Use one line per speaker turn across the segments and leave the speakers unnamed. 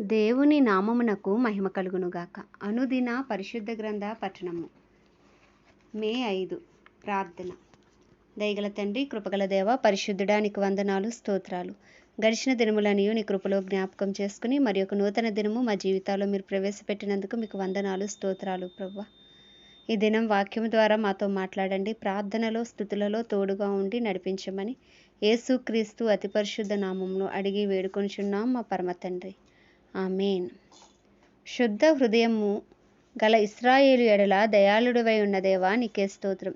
దేవుని నామమునకు మహిమ కలుగునుగాక. అనుదిన పరిశుద్ధ గ్రంథ పఠనము. మే ఐదు. ప్రార్థన. దయగల తండ్రి కృపగల దేవ పరిశుద్ధుడా నీకు వందనాలు స్తోత్రాలు. గడిచిన దినములనియు నీ కృపలో జ్ఞాపకం చేసుకుని మరి ఒక నూతన దినము మా జీవితాల్లో మీరు ప్రవేశపెట్టినందుకు మీకు వందనాలు స్తోత్రాలు ప్రభు ఈ దినం వాక్యం ద్వారా మాతో మాట్లాడండి ప్రార్థనలో స్థుతులలో తోడుగా ఉండి నడిపించమని యేసుక్రీస్తు అతి పరిశుద్ధ నామంలో అడిగి వేడుకొనిచున్నాం మా పరమ తండ్రి. ఆమెన్. శుద్ధ హృదయము గల ఇస్రాయేలు ఎడల దయాళుడివై ఉన్న దేవా నీకే స్తోత్రం.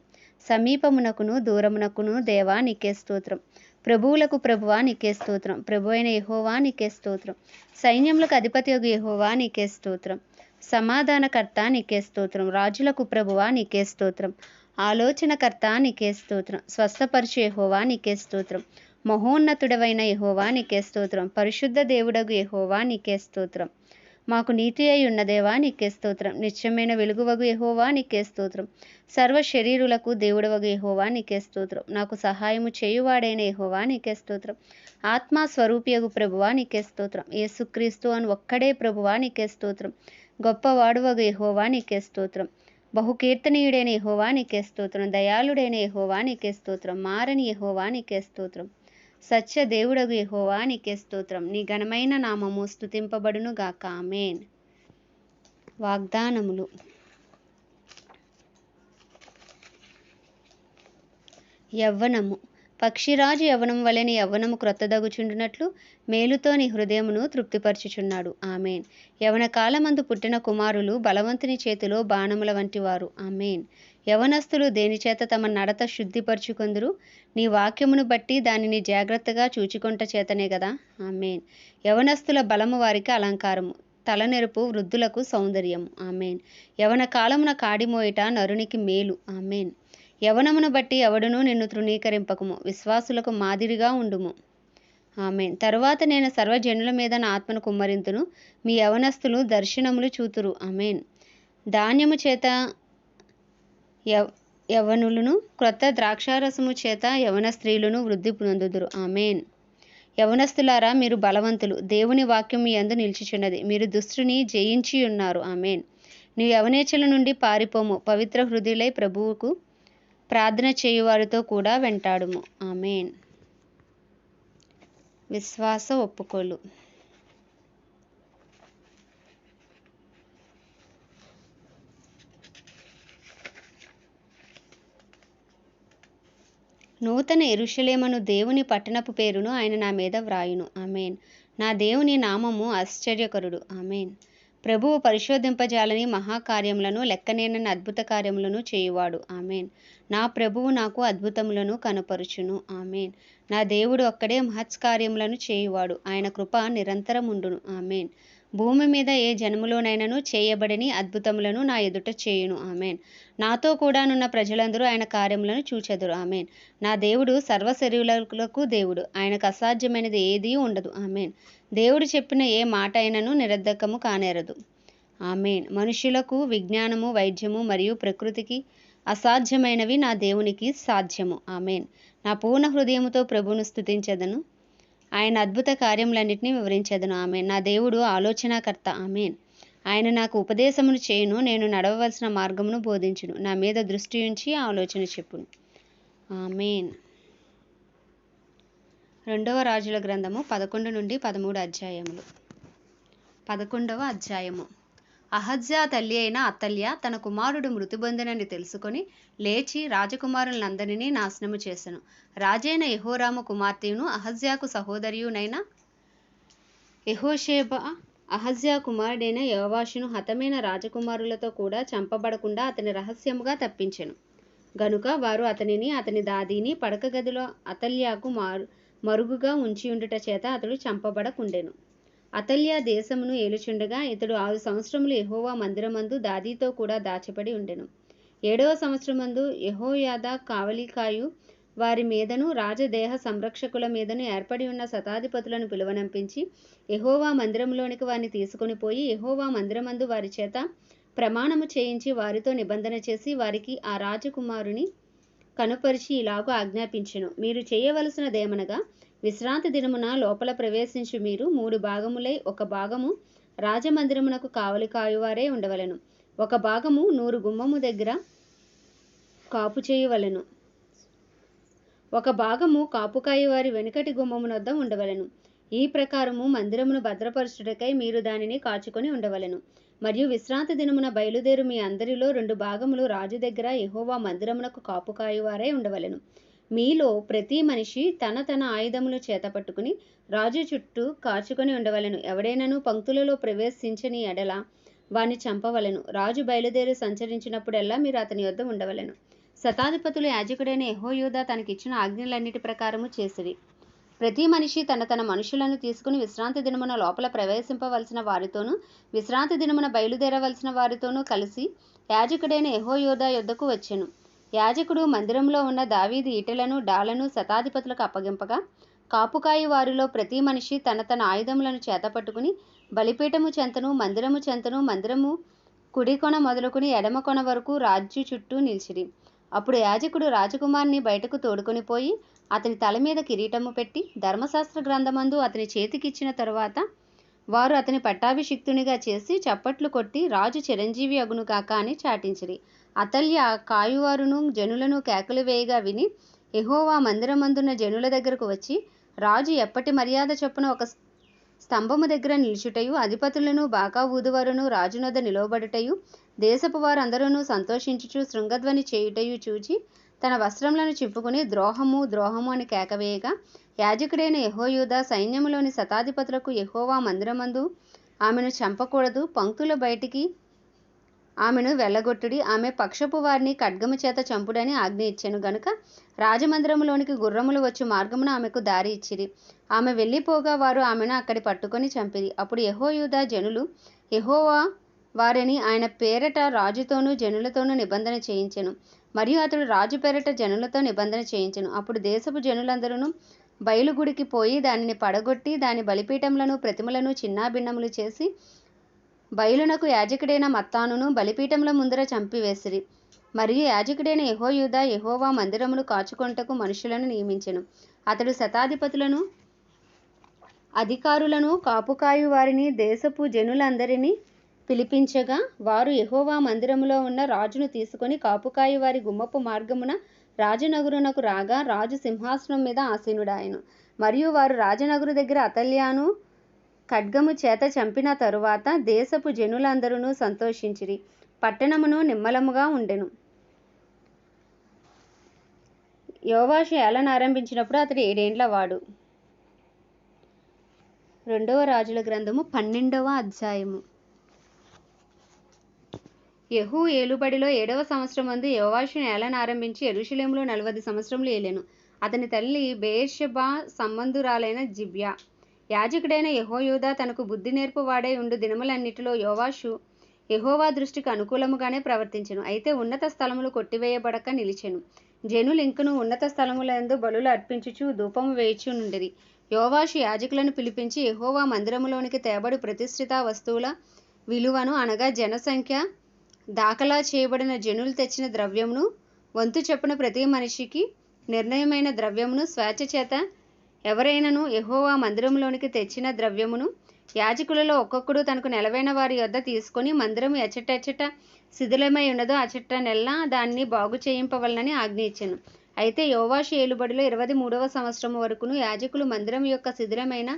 సమీపమునకును దూరమునకును దేవా నీకే స్తోత్రం. ప్రభువులకు ప్రభువా నీకే స్తోత్రం. ప్రభు అయిన యహోవా నీకే స్తోత్రం. సైన్యములకు అధిపతి యొక్క యహోవా నీకే స్తోత్రం. సమాధానకర్త నీకే స్తోత్రం. రాజులకు ప్రభువా నీకే స్తోత్రం. ఆలోచనకర్త నీకే స్తోత్రం. స్వస్థపరిచే యహోవా నీకే స్తోత్రం. మహోన్నతుడవైన యహోవా నీకే స్తోత్రం పరిశుద్ధ దేవుడగు యహోవా నీకే స్తోత్రం మాకు నీతి అయి ఉన్న దేవా నీకే స్తోత్రం నిత్యమైన వెలుగువగు యహోవా నీకే స్తోత్రం సర్వ శరీరులకు దేవుడవగు యహోవా నీకే స్తోత్రం నాకు సహాయము చేయువాడైన యహోవా నీకే స్తోత్రం ఆత్మ స్వరూపియగు ప్రభువా నీకే స్తోత్రం యేసుక్రీస్తు అని ఒక్కడే ప్రభువా నీకే స్తోత్రం గొప్పవాడువగు యహోవా నీకే స్తోత్రం బహుకీర్తనీయుడైన యహోవా నీకే స్తోత్రం దయాళుడైన యహోవా నీకే స్తోత్రం మారని యహోవా నీకే స్తోత్రం సత్య దేవుడగు యహోవా నీకే స్తోత్రం. నీ ఘనమైన నామము స్తుతింపబడును గాక. ఆమేన్. వాగ్దానములు. యవ్వనము. పక్షిరాజు యవ్వనం వలెని యవ్వనము క్రొత్తదగుచుండునట్లు మేలుతో నీ హృదయమును తృప్తిపరచుచున్నాడు. ఆమెన్. యవన కాలమందు పుట్టిన కుమారులు బలవంతుని చేతిలో బాణముల వంటి వారు ఆమెన్. యవనస్తులు దేనిచేత తమ నడత శుద్ధిపరచుకొందురు? నీ వాక్యమును బట్టి దానిని జాగ్రత్తగా చూచుకుంట చేతనే కదా ఆమెన్. యవనస్తుల బలము వారికి అలంకారము. తలనెరుపు వృద్ధులకు సౌందర్యము. ఆమెన్. యవన కాలమున కాడిమోయిట నరునికి మేలు. ఆమెన్. యవనమును బట్టి ఎవడునూ నిన్ను తృణీకరింపకము. విశ్వాసులకు మాదిరిగా ఉండుము. ఆమెన్. తరువాత నేను సర్వజనుల మీద నా ఆత్మను కుమ్మరింతును. మీ యవనస్తులు దర్శనములు చూతురు. ఆమెన్. ధాన్యము చేత యవనులను క్రొత్త ద్రాక్షారసము చేత యవన స్త్రీలను వృద్ధి పొందుదురు. ఆమెన్. యవనస్తులారా మీరు బలవంతులు. దేవుని వాక్యం మీ అందు నిలిచిచున్నది. మీరు దుష్టుని జయించి ఉన్నారు ఆమెన్. నీవు యవనేచల నుండి పారిపోము. పవిత్ర హృదయులై ప్రభువుకు ప్రార్థన చేయువారితో కూడా వెంటాడుము. ఆమెన్. విశ్వాస ఒప్పుకోలు. నూతన ఎరుషలేమను దేవుని పట్టణపు పేరును ఆయన నా మీద వ్రాయును. ఆమెన్. నా దేవుని నామము ఆశ్చర్యకరుడు. ఆమెన్. ప్రభువు పరిశోధింపజాలని మహాకార్యములను లెక్కనేనని అద్భుత కార్యములను చేయువాడు. ఆమెన్. నా ప్రభువు నాకు అద్భుతములను కనపరుచును. ఆమెన్. నా దేవుడు ఒక్కడే మహత్కార్యములను చేయువాడు. ఆయన కృప నిరంతరముండును. ఆమెన్. భూమి మీద ఏ జన్మలోనైనను చేయబడని అద్భుతములను నా ఎదుట చేయును. ఆమెన్. నాతో కూడానున్న ప్రజలందరూ ఆయన కార్యములను చూచెదరు. ఆమెన్. నా దేవుడు సర్వశరీరులకు దేవుడు. ఆయనకు అసాధ్యమైనది ఏదీ ఉండదు. ఆమెన్. దేవుడు చెప్పిన ఏ మాట అయినను నిరర్ధకము కానేరదు. ఆమెన్. మనుషులకు విజ్ఞానము వైద్యము మరియు ప్రకృతికి అసాధ్యమైనవి నా దేవునికి సాధ్యము. ఆమెన్. నా పూర్ణ హృదయముతో ప్రభువును స్థుతించదను ఆయన అద్భుత కార్యములన్నింటినీ వివరించదను. ఆమె నా దేవుడు ఆలోచనకర్త. ఆమెన్. ఆయన నాకు ఉపదేశమును చేయును నేను నడవవలసిన మార్గమును బోధించును. నా మీద దృష్టి ఉంచి ఆలోచన చెప్పును. ఆమెన్. రెండవ రాజుల గ్రంథము పదకొండు నుండి పదమూడు అధ్యాయములు. పదకొండవ అధ్యాయము. అహజ్యా తల్లి అయిన అత్తల్య తన కుమారుడు మృతి పొందినని తెలుసుకొని లేచి రాజకుమారులందరినీ నాశనము చేసెను. రాజైన యహోరాము కుమార్తెను అహజ్యాకు సహోదరియునైన యహోషేబ అహజ్యా కుమారుడైన యోవాషును హతమైన రాజకుమారులతో కూడా చంపబడకుండా అతని రహస్యముగా తప్పించెను. గనుక వారు అతనిని అతని దాదీని పడక గదిలో అతల్యాకు మారు మరుగుగా ఉంచి ఉండుట చేత అతడు చంపబడకుండెను. అతల్య దేశమును ఏలుచుండగా ఇతడు ఆరు సంవత్సరములు యహోవా మందిరమందు దాదీతో కూడా దాచబడి ఉండెను. ఏడవ సంవత్సరమందు యహోయాద కావలికాయు వారి మీదను రాజదేహ సంరక్షకుల మీదను ఏర్పడి ఉన్న శతాధిపతులను పిలువనంపించి యహోవా మందిరంలోనికి వారిని తీసుకుని పోయి యహోవా మందిరమందు వారి చేత ప్రమాణము చేయించి వారితో నిబంధన చేసి వారికి ఆ రాజకుమారుని కనుపరిచి ఇలాగూ ఆజ్ఞాపించెను. మీరు చేయవలసినదేమనగా విశ్రాంతి దినమున లోపల ప్రవేశించి మీరు మూడు భాగములై ఒక భాగము రాజమందిరమునకు కావలి కాయువారే ఉండవలెను. ఒక భాగము నూరు గుమ్మము దగ్గర కాపు చేయవలెను. ఒక భాగము కాపుకాయ వారి వెనుకటి గుమ్మమునొద్ద ఉండవలెను. ఈ ప్రకారము మందిరమును భద్రపరచుటకై మీరు దానిని కాచుకొని ఉండవలెను. మరియు విశ్రాంతి దినమున బయలుదేరు మీ అందరిలో రెండు భాగములు రాజు దగ్గర ఎహోవా మందిరమునకు కాపుకాయువారై ఉండవలెను. మీలో ప్రతి మనిషి తన తన ఆయుధములు చేతపట్టుకుని రాజు చుట్టూ కాచుకొని ఉండవలెను. ఎవడైనను పంక్తులలో ప్రవేశించని ఎడల వాని చంపవలెను. రాజు బయలుదేరి సంచరించినప్పుడెల్లా మీరు అతని యొద్ద ఉండవలెను. శతాధిపతులు యాజకుడైన యహోయోధ తనకిచ్చిన ఆజ్ఞలన్నిటి ప్రకారము చేసిరి. ప్రతి మనిషి తన తన మనుషులను తీసుకుని విశ్రాంతి దినమున లోపల ప్రవేశింపవలసిన వారితోనూ విశ్రాంతి దినమున బయలుదేరవలసిన వారితోనూ కలిసి యాజకుడైన యహోయోధ యొద్దకు వచ్చెను. యాజకుడు మందిరంలో ఉన్న దావీది ఈటెలను డాలను శతాధిపతులకు అప్పగింపగా కాపుకాయి వారిలో ప్రతి మనిషి తన తన ఆయుధములను చేతపట్టుకుని బలిపీఠము చెంతను మందిరము చెంతను మందిరము కుడి కొన మొదలుకుని ఎడమ కొన వరకు రాజ్యు చుట్టూ నిలిచిరి. అప్పుడు యాజకుడు రాజకుమార్ని బయటకు తోడుకొని పోయి అతని తల మీద కిరీటము పెట్టి ధర్మశాస్త్ర గ్రంథమందు అతని చేతికిచ్చిన తరువాత వారు అతని పట్టాభిషిక్తునిగా చేసి చప్పట్లు కొట్టి రాజు చిరంజీవి అగును కాక అని చాటించిరి. అతల్య కాయువారును జనులను కేకలు వేయగా విని ఎహోవా మందిరమందున్న జనుల దగ్గరకు వచ్చి రాజు ఎప్పటి మర్యాద చొప్పున ఒక స్తంభము దగ్గర నిలుచుటయు అధిపతులను బాకా ఊదువారును రాజునొద్ద నిలవబడుటయు దేశపు వారందరూ సంతోషించుచు శృంగధ్వని చేయుటయు చూచి తన వస్త్రములను చింపుకుని ద్రోహము ద్రోహము అని కేకవేయగా యాజకుడైన యహోయూద సైన్యములోని శతాధిపతులకు యహోవా మందిరమందు ఆమెను చంపకూడదు. పంక్తుల బయటికి ఆమెను వెళ్ళగొట్టుడి. ఆమె పక్షపు వారిని ఖడ్గము చేత చంపుడని ఆజ్ఞ ఇచ్చాను గనుక రాజమందిరంలోనికి గుర్రములు వచ్చి మార్గమున ఆమెకు దారి ఇచ్చిరి. ఆమె వెళ్ళిపోగా వారు ఆమెను అక్కడి పట్టుకొని చంపిరి. అప్పుడు యహోయూద జనులు యహోవా వారిని ఆయన పేరట రాజుతోనూ జనులతోనూ నిబంధన చేయించెను. మరియు అతడు రాజు పేరట జనులతో నిబంధన చేయించెను. అప్పుడు దేశపు జనులందరూ బయలుగుడికి పోయి దానిని పడగొట్టి దాని బలిపీఠములను ప్రతిమలను చిన్నాభిన్నములు చేసి బయలునకు యాజకుడైన మత్తానును బలిపీఠముల ముందర చంపివేసిరి. మరియు యాజకుడైన యహోయుధ యహోవా మందిరమును కాచుకొంటకు మనుషులను నియమించెను. అతడు శతాధిపతులను అధికారులను కాపుకాయు వారిని దేశపు జనులందరినీ పిలిపించగా వారు యహోవా మందిరములో ఉన్న రాజును తీసుకొని కాపుకాయి వారి గుమ్మపు మార్గమున రాజనగురునకు రాగా రాజు సింహాసనం మీద ఆసీనుడాయను. మరియు వారు రాజనగురు దగ్గర అతల్యాను ఖడ్గము చేత చంపిన తరువాత దేశపు జనులందరూ సంతోషించిరి. పట్టణమును నిమ్మలముగా ఉండెను. యోవాషు ఏలన ఆరంభించినప్పుడు అతడు ఏడేండ్ల వాడు. రెండవ రాజుల గ్రంథము పన్నెండవ అధ్యాయము. యహూ ఏలుబడిలో ఏడవ సంవత్సరమందు యోవాషు ఏలన ఆరంభించి యెరూషలేములో నలభై సంవత్సరములు ఏలెను. అతని తల్లి బేర్షబా సంబంధురాలైన జిబ్యా. యాజకుడైన యహోయూదా తనకు బుద్ధి నేర్పువాడే ఉండు దినములన్నిటిలో యోవాషు యహోవా దృష్టికి అనుకూలముగానే ప్రవర్తించెను. అయితే ఉన్నత స్థలములు కొట్టివేయబడక నిలిచెను. జనులు ఇంకను ఉన్నత స్థలములందు బలులు అర్పించుచు ధూపము వేయచు నుండిరి. యోవాషు యాజకులను పిలిపించి యహోవా మందిరములోనికి తేబడి ప్రతిష్ఠిత వస్తువుల విలువను అనగా జనసంఖ్య దాఖలా చేయబడిన జనులు తెచ్చిన ద్రవ్యమును వంతు చెప్పిన ప్రతి మనిషికి నిర్ణయమైన ద్రవ్యమును స్వేచ్ఛ చేత ఎవరైనను ఎహోవా మందిరంలోనికి తెచ్చిన ద్రవ్యమును యాజకులలో ఒక్కొక్కడు తనకు నెలవైన వారి యొద్ద తీసుకొని మందిరం ఎచ్చటెచ్చట శిథిలమై ఉన్నదో అచట నెల్లా దాన్ని బాగు చేయింపవలనని ఆజ్ఞ అయితే యోవాషు ఏలుబడిలో ఇరవై మూడవ సంవత్సరం వరకును యాజకులు మందిరం యొక్క శిథిలమైన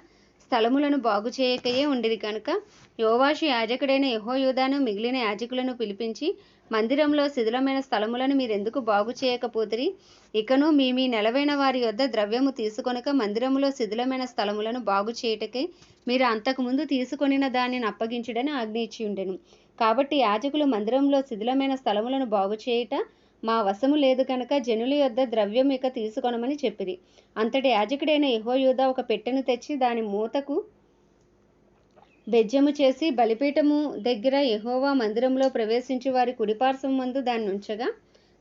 స్థలములను బాగు చేయకయే ఉండిరి కనుక యోవాషు యాజకుడైన యహోయూదాను మిగిలిన యాజకులను పిలిపించి మందిరంలో శిథిలమైన స్థలములను మీరెందుకు బాగు చేయకపోతిరి? ఇకను మీ మీ నెలవైన వారి యొద్ద ద్రవ్యము తీసుకొనక మందిరములో శిథిలమైన స్థలములను బాగు చేయుటకై మీరు అంతకుముందు తీసుకొనిన దానిని అప్పగించుడని ఆజ్ఞ ఇచ్చి ఉండెను. కాబట్టి యాజకులు మందిరంలో శిథిలమైన స్థలములను బాగు చేయుట మా వశము లేదు కనుక జనుల యొద్ద ద్రవ్యం ఇక తీసుకొనమని చెప్పిరి. అంతటి యాజకుడైన యహోయూద ఒక పెట్టెను తెచ్చి దాని మూతకు బెజ్జము చేసి బలిపీఠము దగ్గర యహోవా మందిరంలో ప్రవేశించి వారి కుడిపార్శ్వం మందు దాన్ని ఉంచగా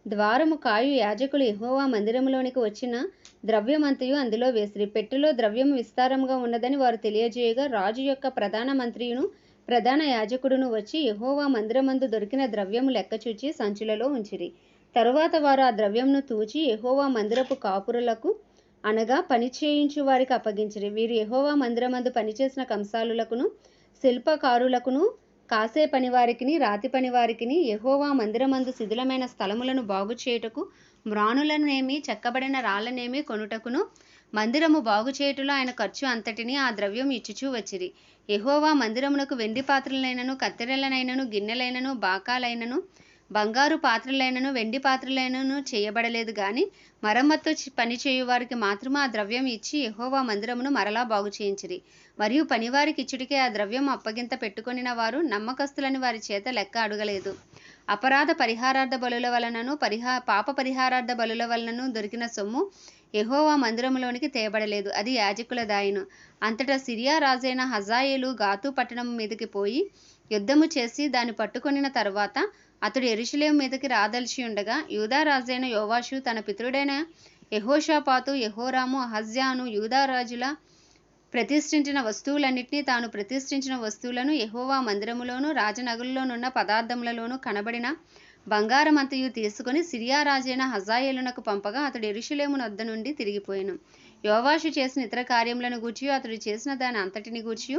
ద్వారము కాయు యాజకులు యహోవా మందిరంలోనికి వచ్చిన ద్రవ్యమంతయు అందులో వేసిరి. పెట్టెలో ద్రవ్యము విస్తారంగా ఉన్నదని వారు తెలియజేయగా రాజు యొక్క ప్రధాన మంత్రియును ప్రధాన యాజకుడును వచ్చి యహోవా మందిరమందు దొరికిన ద్రవ్యము లెక్కచూచి సంచులలో ఉంచిరి. తరువాత వారు ఆ ద్రవ్యంను తూచి ఎహోవా మందిరపు కాపురులకు అనగా పని చేయించు వారికి అప్పగించిరి. వీరు ఎహోవా మందిరమందు పనిచేసిన కంసాలులకును శిల్పకారులకును కాసే పనివారికిని రాతి పనివారికిని ఎహోవా మందిరమందు శిథిలమైన స్థలములను బాగు చేయుటకు మ్రాణులనేమి చెక్కబడిన రాళ్ళనేమి కొనుటకును మందిరము బాగు చేయుటలో ఆయన ఖర్చు అంతటిని ఆ ద్రవ్యం ఇచ్చుచూ వచ్చిరి. ఎహోవా మందిరమునకు వెండి పాత్రలైనను కత్తెరలనైనను గిన్నెలైనను బాకాలైనను బంగారు పాత్రలైనను వెండి పాత్రలైనను చేయబడలేదు గాని మరమ్మత్తు పనిచేయువారికి పని చేయు వారికి ఆ ద్రవ్యం ఇచ్చి యహోవా మందిరమును మరలా బాగు చేయించిరి. మరియు పనివారికి ఇచ్చుడికే ఆ ద్రవ్యం అప్పగింత పెట్టుకొనిన వారు నమ్మకస్తులని వారి చేత లెక్క అడగలేదు. అపరాధ పరిహారార్థ బలుల వలనను పరిహా పాప పరిహారార్థ బలుల వలనను దొరికిన సొమ్ము ఎహోవా మందిరములోనికి తేబడలేదు అది యాజకుల దాయను. అంతటా సిరియా రాజైన హజాయేలు గాతు పట్టణం మీదకి పోయి యుద్ధము చేసి దాన్ని పట్టుకొనిన తర్వాత అతడు ఎరుషులేం మీదకి రాదలిచి ఉండగా యూదా రాజైన యోవాషు తన పితరుడైన యహోషాపాతు యహోరాము అహజ్యాను యూదా రాజుల ప్రతిష్ఠించిన వస్తువులన్నింటినీ తాను ప్రతిష్ఠించిన వస్తువులను యహోవా మందిరములోను రాజనగరులోనున్న పదార్థములలోను కనబడిన బంగారమంతయు తీసుకుని సిరియా రాజైన హజాయేలునకు పంపగా అతడు ఎరుషులేమునొద్ద నుండి తిరిగిపోయాను. యోవాషు చేసిన ఇతర కార్యములను గూర్చి అతడు చేసిన దాని అంతటిని గూర్చి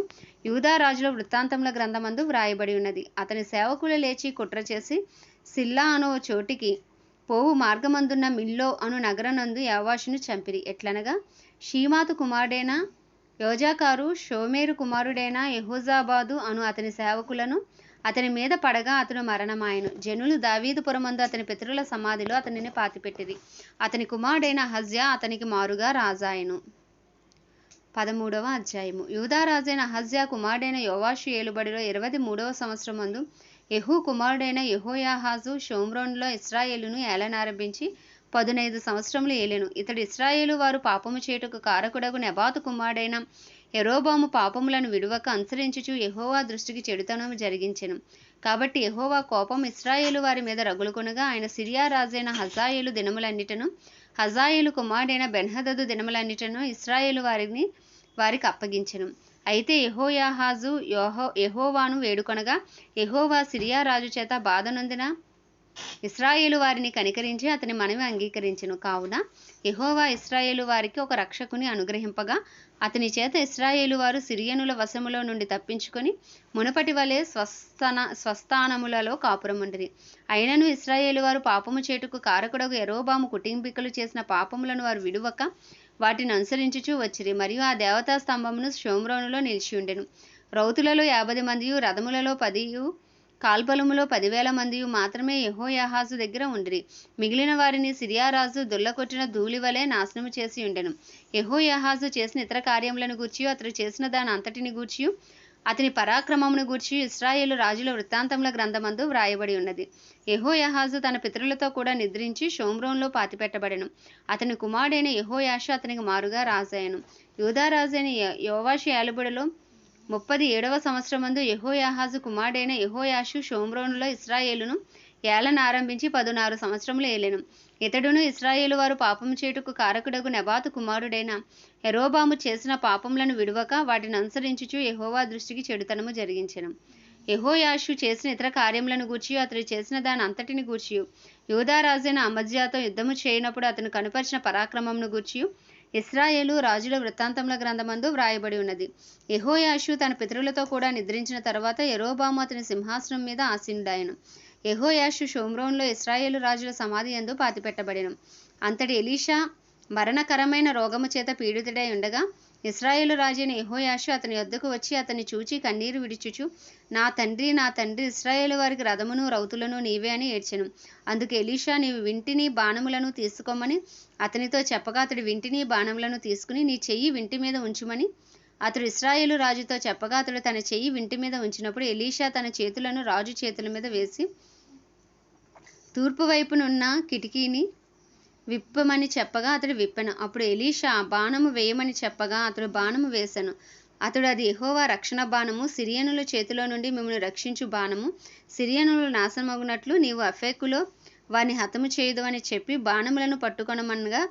యూదారాజుల వృత్తాంతముల గ్రంథమందు వ్రాయబడి ఉన్నది. అతని సేవకులు లేచి కుట్ర చేసి సిల్లా అను ఓ చోటికి పోవు మార్గమందున్న మిల్లో అను నగరనందు యావాషును చంపిరి. ఎట్లనగా? షీమాతు కుమారుడైన? యోజాకారు షోమేరు కుమారుడైన? యెహోజాబాదు అను అతని సేవకులను అతని మీద పడగా అతను మరణమాయను. జనులు దావీదుపురమందు అతని పితరుల సమాధిలో అతనిని పాతిపెట్టిరి. అతని కుమారుడైన హజ్యా అతనికి మారుగా రాజాయను. పదమూడవ అధ్యాయము. యూదారాజైన అహజ్యా కుమారుడైన యోవాషు ఏలుబడిలో ఇరవై మూడవ సంవత్సరమందు యహూ కుమారుడైన యహోయాహాజు షోమ్రోన్లో ఇస్రాయేలును ఏలనారంభించి పదునైదు సంవత్సరములు ఏలెను. ఇతడు ఇస్రాయేలు వారు పాపము చేయుటకు కారకుడగు నెబాతు కుమారుడైన యెరోబాము పాపములను విడువక అనుసరించుచు యహోవా దృష్టికి చెడుతనము జరిగించెను. కాబట్టి యహోవా కోపం ఇస్రాయేలు వారి మీద రగులుకొనగా ఆయన సిరియా రాజైన హజాయేలు దినములన్నిటను హజాయేలు కుమారుడైన బెన్హదదు దినములన్నిటను ఇస్రాయేలు వారిని వారికి అప్పగించెను. అయితే యహోయాహాజు యహో యహోవాను వేడుకొనగా యహోవా సిరియా రాజు చేత బాధ నొందిన ఇస్రాయేలు వారిని కనికరించి అతని మనవి అంగీకరించను. కావున యహోవా ఇస్రాయేలు వారికి ఒక రక్షకుని అనుగ్రహింపగా అతని చేత ఇస్రాయేలు వారు సిరియనుల వశములో నుండి తప్పించుకొని మునపటి వలె స్వస్థన స్వస్థానములలో కాపురముండిరి. అయినను ఇస్రాయేలు వారు పాపము చేటుకు కారకుడగు ఎరోబాము కుటుంబీకులు చేసిన పాపములను వారు విడువక వాటిని అనుసరించుచూ వచ్చిరి. మరియు ఆ దేవతా స్తంభమును షోమ్రోనులో నిలిచి ఉండెను రౌతులలో యాభై మందియు రథములలో పదియు కాల్బలములో పదివేల మంది మాత్రమే యహోయాహాజు దగ్గర ఉండిరి. మిగిలిన వారిని సిరియారాజు దుల్లకొట్టిన ధూళి వలె నాశనము చేసి ఉండెను. యహోయాహాజు చేసిన ఇతర కార్యములను గూర్చి అతడు చేసిన దాని అంతటిని గూర్చి అతని పరాక్రమమును గూర్చి ఇస్రాయేలు రాజుల వృత్తాంతముల గ్రంథమందు వ్రాయబడి ఉన్నది. యెహోయాహాజు తన పితరులతో కూడా నిద్రించి షోమ్రోన్లో పాతిపెట్టబడెను. అతని కుమారుడైన యెహోయాషు అతనికి మారుగా రాజాయను యూదారాజైన యె- యోవాషి ఏలుబడిలో ముప్పది ఏడవ సంవత్సరమందు యహోయాహాజు కుమారుడైన యహోయాషు షోమ్రోనులో ఇస్రాయేలును ఏలనారంభించి పదునారు సంవత్సరములు ఏలెను. ఇతడును ఇస్రాయేలు వారు పాపము చేటుకు కారకుడగు నెబాతు కుమారుడైన ఎరోబాము చేసిన పాపములను విడువక వాటిని అనుసరించుచు యహోవా దృష్టికి చెడుతనము జరిగించెను. యహోయాషు చేసిన ఇతర కార్యములను గూర్చి అతడు చేసిన దాని అంతటిని గూర్చి యూదారాజైన అమజ్యాతో యుద్ధము చేయనప్పుడు అతను కనుపరిచిన పరాక్రమమును గూర్చి ఇస్రాయేలు రాజుల వృత్తాంతముల గ్రంథమందు వ్రాయబడి ఉన్నది. యహోయాషు తన పితరులతో కూడా నిద్రించిన తర్వాత ఎరోబాము అతని సింహాసనం మీద ఆసీనుడాయను యహోయాషు షోమ్రోన్లో ఇస్రాయేలు రాజుల సమాధి యందు పాతిపెట్టబడిను. అంతటి ఎలీషా మరణకరమైన రోగము చేత పీడితుడై ఉండగా ఇస్రాయేలు రాజైన యెహోయాషు అతని వద్దకు వచ్చి అతన్ని చూచి కన్నీరు విడిచుచు నా తండ్రి నా తండ్రి ఇస్రాయేలు వారికి రథమును రౌతులను నీవే అని ఏడ్చెను. అందుకు ఎలీషా నీవు వింటిని బాణములను తీసుకోమని అతనితో చెప్పగా అతడు వింటిని బాణములను తీసుకుని నీ చెయ్యి వింటి మీద ఉంచుమని అతడు ఇస్రాయేలు రాజుతో చెప్పగా అతడు తన చెయ్యి వింటి మీద ఉంచినప్పుడు ఎలీషా తన చేతులను రాజు చేతుల మీద వేసి తూర్పు వైపునున్న కిటికీని విప్పమని చెప్పగా అతడు విప్పెను. అప్పుడు ఎలీషా బాణము వేయమని చెప్పగా అతడు బాణము వేశాను అతడు అది ఎహోవా రక్షణ బాణము సిరియనుల చేతిలో నుండి మిమ్మల్ని రక్షించు బాణము. సిరియనులు నాశనమగునట్లు నీవు అఫేకులో వారిని హతము చేయదు అని చెప్పి బాణములను పట్టుకొనమనగా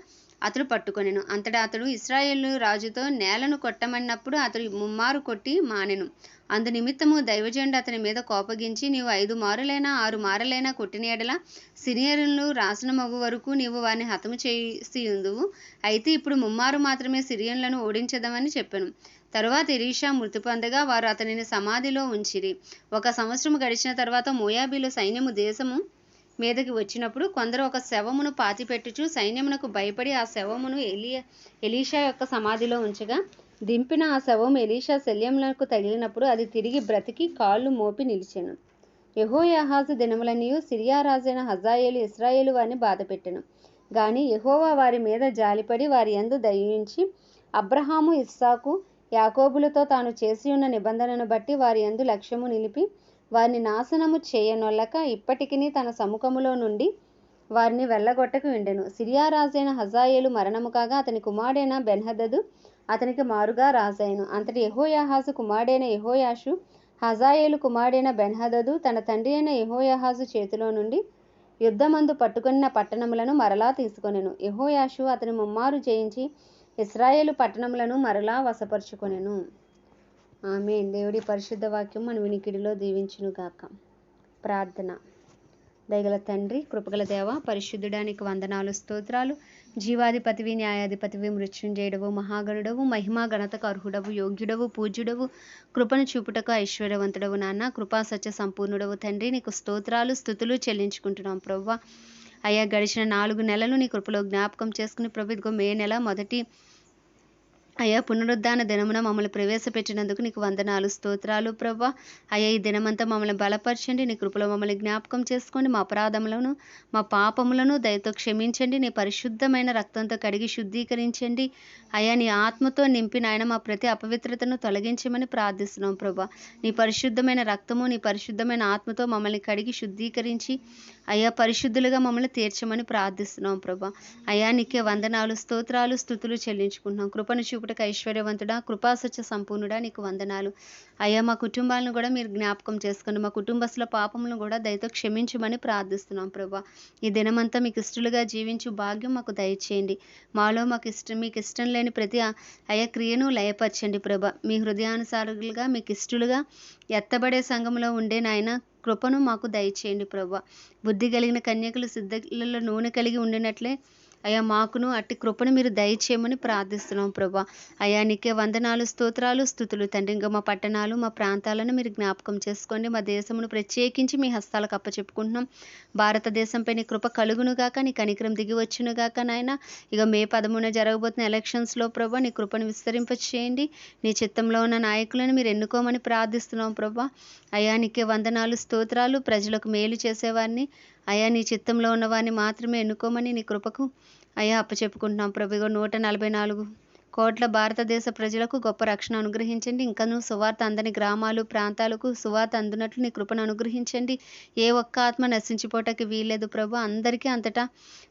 అతడు పట్టుకొనెను. అంతటా అతడు ఇస్రాయేలు రాజుతో నేలను కొట్టమన్నప్పుడు అతడు ముమ్మారు కొట్టి మానెను. అందు నిమిత్తము దైవజెండు అతని మీద కోపగించి నీవు ఐదు మారులైనా ఆరు మారలైనా కొట్టిన ఎడల సిరియనులు రాసనమగు వరకు నీవు వారిని హతము చేసి ఉందువు అయితే ఇప్పుడు ముమ్మారు మాత్రమే సిరియన్లను ఓడించదమని చెప్పాను. తరువాత ఇరీషా మృతి పొందగా వారు అతనిని సమాధిలో ఉంచిరి. ఒక సంవత్సరం గడిచిన తర్వాత మోయాబీలు సైన్యము దేశము మీదకి వచ్చినప్పుడు కొందరు ఒక శవమును పాతిపెట్టుచు సైన్యమునకు భయపడి ఆ శవమును ఎలి ఎలీషా యొక్క సమాధిలో ఉంచగా దింపిన ఆ శవం ఎలీషా శల్యములకు తగిలినప్పుడు అది తిరిగి బ్రతికి కాళ్ళు మోపి నిలిచెను. యహోయాహాజు దినములనియు సిరియా రాజైన హజాయేలు ఇస్రాయేలు వారిని బాధపెట్టెను. గాని యహోవా వారి మీద జాలిపడి వారి యందు దయించి అబ్రహాము ఇస్సాకు యాకోబులతో తాను చేసి ఉన్న నిబంధనను బట్టి వారి యందు లక్ష్యము నిలిపి వారిని నాశనము చేయనొల్లక ఇప్పటికిని తన సముఖములో నుండి వారిని వెళ్ళగొట్టకు ఉండెను సిరియా రాజైన హజాయేలు మరణము కాగా అతని కుమారుడైన బెన్హదదు అతనికి మారుగా రాజైను. అంతటి యెహోయాహాజు కుమారుడైన యహోయాషు హజాయేలు కుమారుడైన బెన్హదదు తన తండ్రి అయిన యెహోయాహాజు చేతిలో నుండి యుద్ధమందు పట్టుకున్న పట్టణములను మరలా తీసుకొనెను. యహోయాషు అతని ముమ్మారు జయించి ఇస్రాయేలు పట్టణములను మరలా వశపరుచుకొనెను. ఆమె దేవుడి పరిశుద్ధ వాక్యం మన వినికిడిలో దీవించునుగాక ప్రార్థన. దయగల తండ్రి కృపగల దేవ పరిశుద్ధుడానికి వందనాలు స్తోత్రాలు. జీవాధిపతివి న్యాయాధిపతివి మృత్యుంజయుడవు మహాగణుడవు మహిమా గణతకు అర్హుడవు యోగ్యుడవు పూజ్యుడవు కృపను చూపుటకు ఐశ్వర్యవంతుడవు నాన్న. కృపా సత్య సంపూర్ణుడవు తండ్రి. నీకు స్తోత్రాలు స్థుతులు చెల్లించుకుంటున్నాం ప్రవ్వ. అయ్యా గడిచిన నాలుగు నెలలు నీ కృపలో జ్ఞాపకం చేసుకుని ప్రభుత్వం మే నెల మొదటి అయ్యా పునరుద్ధాన దినమున మమ్మల్ని ప్రవేశపెట్టినందుకు నీకు వందనాలు స్తోత్రాలు ప్రభా. అయ్యా ఈ దినమంతా మమ్మల్ని బలపరచండి నీ కృపలో మమ్మల్ని జ్ఞాపకం చేసుకోండి మా అపరాధములను మా పాపములను దయతో క్షమించండి నీ పరిశుద్ధమైన రక్తంతో కడిగి శుద్ధీకరించండి. అయ్యా నీ ఆత్మతో నింపి నాయన మా ప్రతి అపవిత్రతను తొలగించమని ప్రార్థిస్తున్నాం ప్రభా. నీ పరిశుద్ధమైన రక్తము నీ పరిశుద్ధమైన ఆత్మతో మమ్మల్ని కడిగి శుద్ధీకరించి అయ్యా పరిశుద్ధులుగా మమ్మల్ని తీర్చమని ప్రార్థిస్తున్నాం ప్రభా. అయ్యా నీకే వందనాలు స్తోత్రాలు స్థుతులు చెల్లించుకుంటున్నాం. కృపను చూపుటకు ఐశ్వర్యవంతుడా కృపాసత్య సంపూర్ణుడా నీకు వందనాలు. అయ్యా మా కుటుంబాలను కూడా మీరు జ్ఞాపకం చేసుకోండి మా కుటుంబస్తుల పాపములను కూడా దయతో క్షమించమని ప్రార్థిస్తున్నాం ప్రభా. ఈ దినమంతా మీకు ఇష్టలుగా జీవించు భాగ్యం మాకు దయచేయండి. మాలో మాకు ఇష్టం మీకు ఇష్టం లేని ప్రతి అయ్యా క్రియను లయపరచండి ప్రభా. మీ హృదయానుసారులుగా మీకు ఇష్టలుగా ఎత్తబడే సంఘంలో ఉండే నాయన కృపను మాకు దయచేయండి ప్రభా. బుద్ధి కలిగిన కన్యకులు సిద్ధలలో నూనె కలిగి ఉండినట్లే అయ్యా మాకును అట్టి కృపను మీరు దయచేయమని ప్రార్థిస్తున్నాం ప్రభా. అయ్యా నీకే వందనాలు స్తోత్రాలు స్థుతులు. తండ్రి ఇంకా మా పట్టణాలు మా ప్రాంతాలను మీరు జ్ఞాపకం చేసుకోండి. మా దేశమును ప్రత్యేకించి మీ హస్తాలకు అప్పచెప్పుకుంటున్నాం. భారతదేశంపై నీ కృప కలుగునుగాక నీ కనికరం దిగి వచ్చునుగాక నాయన. ఇక మే పదమూడున జరగబోతున్న ఎలక్షన్స్లో ప్రభా నీ కృపను విస్తరింపచేయండి. నీ చిత్తంలో ఉన్న నాయకులను మీరు ఎన్నుకోమని ప్రార్థిస్తున్నాం ప్రభా. అయ్యా నీకే వందనాలు స్తోత్రాలు. ప్రజలకు మేలు చేసేవారిని అయ్యా నీ చిత్తంలో ఉన్నవారిని మాత్రమే ఎన్నుకోమని నీ కృపకు అయ్యా అప్పచెప్పుకుంటున్నాం. ప్రభు ఇగో నూట నలభై నాలుగు కోట్ల భారతదేశ ప్రజలకు గొప్ప రక్షణ అనుగ్రహించండి. ఇంకను సువార్త అందని గ్రామాలు ప్రాంతాలకు సువార్త అందునట్లు నీ కృపను అనుగ్రహించండి. ఏ ఒక్క ఆత్మ నశించిపోటకి వీల్లేదు ప్రభు. అందరికీ అంతటా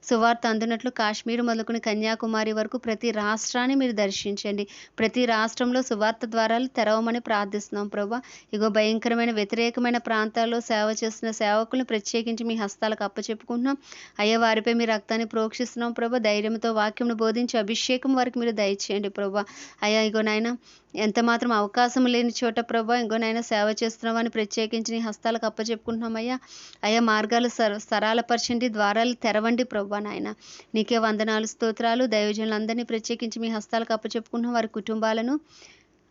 సువార్త అందునట్లు కాశ్మీర్ మొదలుకుని కన్యాకుమారి వరకు ప్రతి రాష్ట్రాన్ని మీరు దర్శించండి. ప్రతి రాష్ట్రంలో సువార్త ద్వారాలు తెరవమని ప్రార్థిస్తున్నాం ప్రభు. ఇగో భయంకరమైన వ్యతిరేకమైన ప్రాంతాల్లో సేవ చేస్తున్న సేవకులను ప్రత్యేకించి మీ హస్తాలకు అప్పచెప్పుకుంటున్నాం. అయ్యా వారిపై మీ రక్తాన్ని ప్రోక్షిస్తున్నాం ప్రభు. ధైర్యంతో వాక్యంను బోధించి అభిషేకం వారికి మీరు చేయండి ప్రభా. అయ్యా ఇగో నాయన ఎంత మాత్రం అవకాశం లేని చోట ప్రభా ఇంకో నాయన సేవ చేస్తున్నామని ప్రత్యేకించి నీ హస్తాలకు అప్పచెప్పుకుంటున్నామయ్యా. అయ్యా మార్గాలు సర సరళపరచండి ద్వారాలు తెరవండి ప్రభా నాయన. నీకే వందనాలు స్తోత్రాలు. దైవజనులందరినీ ప్రత్యేకించి మీ హస్తాలకు అప్పచెప్పుకుంటున్నాం వారి కుటుంబాలను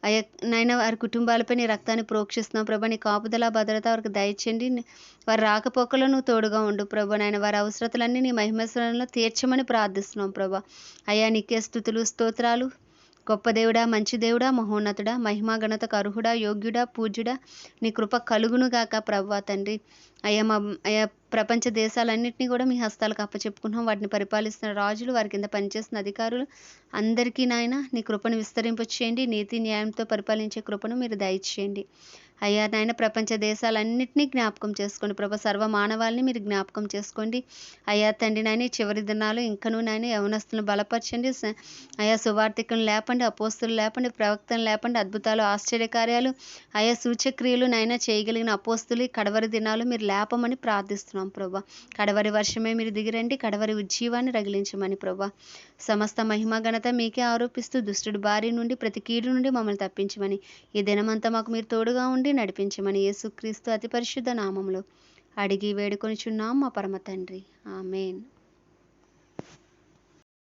అయ్యా నాయన వారి కుటుంబాలపై నీ రక్తాన్ని ప్రోక్షిస్తున్నాం. ప్రభా నీ కాపుదల భద్రత వారికి దయచేయండి. వారి రాకపోకలను తోడుగా ఉండు ప్రభా నాయన. వారి అవసరతలన్నీ నీ మహిమస్వరంలో తీర్చమని ప్రార్థిస్తున్నాం ప్రభా. అయ్యా నీకే స్థుతులు స్తోత్రాలు. గొప్ప దేవుడా మంచి దేవుడా మహోన్నతుడా మహిమా గణతకు అర్హుడా యోగ్యుడా పూజ్యుడా నీ కృప కలుగునుగాక ప్రభా తండ్రి. అయ్యా మా అయ్యా ప్రపంచ దేశాలన్నింటినీ కూడా మీ హస్తాలకు అప్పచెప్పుకున్నాం. వాటిని పరిపాలిస్తున్న రాజులు వారి కింద పనిచేస్తున్న అధికారులు అందరికీ నాయన నీ కృపను విస్తరింపచేయండి నీతి న్యాయంతో పరిపాలించే కృపను మీరు దయచేయండి. అయ్యా నాయన ప్రపంచ దేశాలన్నింటినీ జ్ఞాపకం చేసుకోండి. ప్రభా సర్వ మానవాల్ని మీరు జ్ఞాపకం చేసుకోండి. అయ్యా తండ్రి నాయన చివరి దినాలు ఇంకనూ నాయన యవనస్తులను బలపరచండి. స- అయ్యా సువార్థికులను లేపండి అపోస్తులు లేపండి ప్రవక్తలు లేపండి అద్భుతాలు ఆశ్చర్యకార్యాలు అయ్యా సూచక్రియలు నాయన చేయగలిగిన అపోస్తులు కడవరి దినాలు మీరు లేపమని ప్రార్థిస్తున్నాం ప్రభా. కడవరి వర్షమే మీరు దిగిరండి కడవరి ఉజ్జీవాన్ని రగిలించమని ప్రభా. సమస్త మహిమ ఘనత మీకే ఆరోపిస్తూ దుష్టుడి బారి నుండి ప్రతి కీడు నుండి మమ్మల్ని తప్పించమని ఈ దినమంతా మాకు మీరు తోడుగా ఉండి నడిపించమని యేసుక్రీస్తు అతి పరిశుద్ధ నామంలో అడిగి వేడుకొనిచున్నాం మా పరమ తండ్రి. ఆమెన్.